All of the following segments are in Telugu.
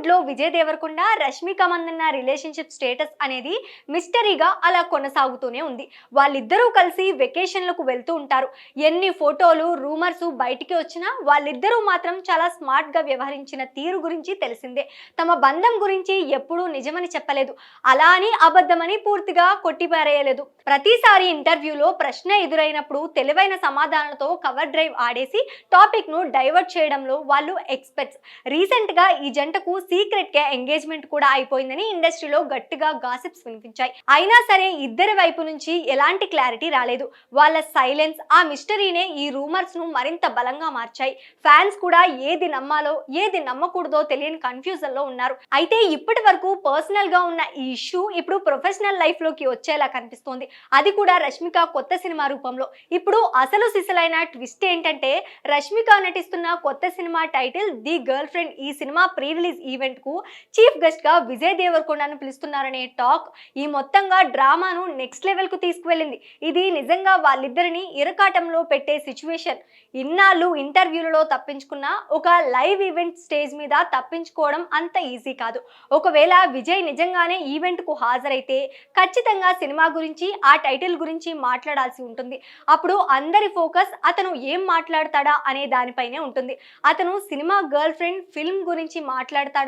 దేవరకొండ రష్మిక మందన్న రిలేషన్షిప్ స్టేటస్ అనేది మిస్టరీగా అలా కొనసాగుతూనే ఉంది. వాళ్ళిద్దరూ కలిసి వెకేషన్లకు వెళ్తూ ఉంటారు. ఎన్ని ఫోటోలు రూమర్స్ బయటికి వచ్చినా వాళ్ళిద్దరూ మాత్రం చాలా స్మార్ట్గా వ్యవహరించిన తీరు గురించి తెలిసిందే. తమ బంధం గురించి ఎప్పుడూ నిజమని చెప్పలేదు. అలా అని అబద్ధమని పూర్తిగా కొట్టిపారేయలేదు. ప్రతిసారి ఇంటర్వ్యూలో ప్రశ్న ఎదురైనప్పుడు తెలివైన సమాధానాలతో కవర్ డ్రైవ్ ఆడేసి టాపిక్ను డైవర్ట్ చేయడంలో వాళ్ళు ఎక్స్పర్ట్స్ రీసెంట్గా ఈ జంటకు సీక్రెట్గా ఎంగేజ్మెంట్ కూడా అయిపోయిందని ఇండస్ట్రీలో గట్టిగా గాసిప్స్ వినిపించాయి. అయినా సరే ఇద్దరి వైపు నుంచి ఎలాంటి క్లారిటీ రాలేదు. వాళ్ళ సైలెన్స్ ఆ మిస్టరీనే ఈ రూమర్స్ను మరింత బలంగా మార్చాయి. ఫ్యాన్స్ కూడా ఏది నమ్మాలో ఏది నమ్మకూడదో తెలియని కన్ఫ్యూజన్లో ఉన్నారు. అయితే ఇప్పటి వరకు పర్సనల్గా ఉన్న ఈ ఇష్యూ ఇప్పుడు ప్రొఫెషనల్ లైఫ్లోకి వచ్చేలా కనిపిస్తోంది. అది కూడా రష్మిక కొత్త సినిమా రూపంలో. ఇప్పుడు అసలు సిసలైన ట్విస్ట్ ఏంటంటే రష్మిక నటిస్తున్న కొత్త cinema title the girlfriend ఈ సినిమా ప్రీ రిలీజ్ ఈవెంట్కు చీఫ్ గెస్ట్గా విజయ్ దేవరకొండను పిలుస్తున్నారనే టాక్ ఈ మొత్తంగా డ్రామాను నెక్స్ట్ లెవెల్కు తీసుకువెళ్ళింది. ఇది నిజంగా వాళ్ళిద్దరిని ఇరకాటంలో పెట్టే సిచ్యువేషన్. ఇన్నాళ్ళు ఇంటర్వ్యూలలో తప్పించుకున్న ఒక లైవ్ ఈవెంట్ స్టేజ్ మీద తప్పించుకోవడం అంత ఈజీ కాదు. ఒకవేళ విజయ్ నిజంగానే ఈవెంట్కు హాజరైతే ఖచ్చితంగా సినిమా గురించి ఆ టైటిల్ గురించి మాట్లాడాల్సి ఉంటుంది. అప్పుడు అందరి ఫోకస్ అతను ఏం మాట్లాడతాడా అనే దానిపైనే ఉంటుంది. అతను సినిమా గర్ల్ ఫ్రెండ్ ఫిల్మ్ గురించి మాట్లాడతాడు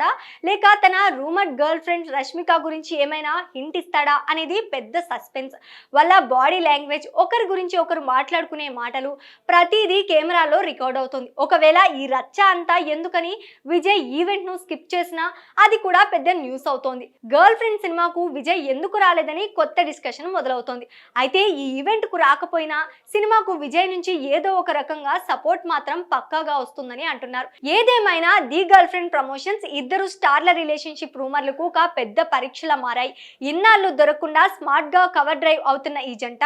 లేక తన రూమర్ గర్ల్ ఫ్రెండ్ రష్మిక గురించి ఏమైనా హింట్ ఇస్తాడా అనేది పెద్ద సస్పెన్స్. వాళ్ళ బాడీ లాంగ్వేజ్ ఒకరి గురించి ఒకరు మాట్లాడుకునే మాటలు ప్రతిదీ కెమెరాలో రికార్డ్ అవుతుంది. ఒకవేళ ఈ రచ్చ అంతా ఎందుకని విజయ్ ఈవెంట్ను స్కిప్ చేసినా అది కూడా పెద్ద న్యూస్ అవుతోంది. గర్ల్ ఫ్రెండ్ సినిమాకు విజయ్ ఎందుకు రాలేదని కొత్త డిస్కషన్ మొదలవుతోంది. అయితే ఈ ఈవెంట్కు రాకపోయినా సినిమాకు విజయ్ నుంచి ఏదో ఒక రకంగా సపోర్ట్ మాత్రం పక్కాగా వస్తుందని అంటున్నారు. ఏదేమైనా ది గర్ల్ ఫ్రెండ్ ప్రమోషన్స్ ఇద్దరు స్టార్ల రిలేషన్షిప్ రూమర్లకు ఒక పెద్ద పరీక్షలా మారాయి. ఇన్నాళ్ళు దొరకకుండా స్మార్ట్గా కవర్ డ్రైవ్ అవుతున్న ఈ జంట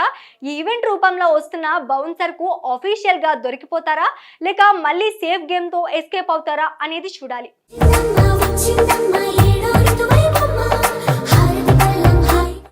ఈ ఈవెంట్ రూపంలో వస్తున్న బౌన్సర్కు దొరికిపోతారా? లేక మళ్ళీ సేఫ్ గేమ్తో ఎస్కేప్ అవుతారా అనేది చూడాలి.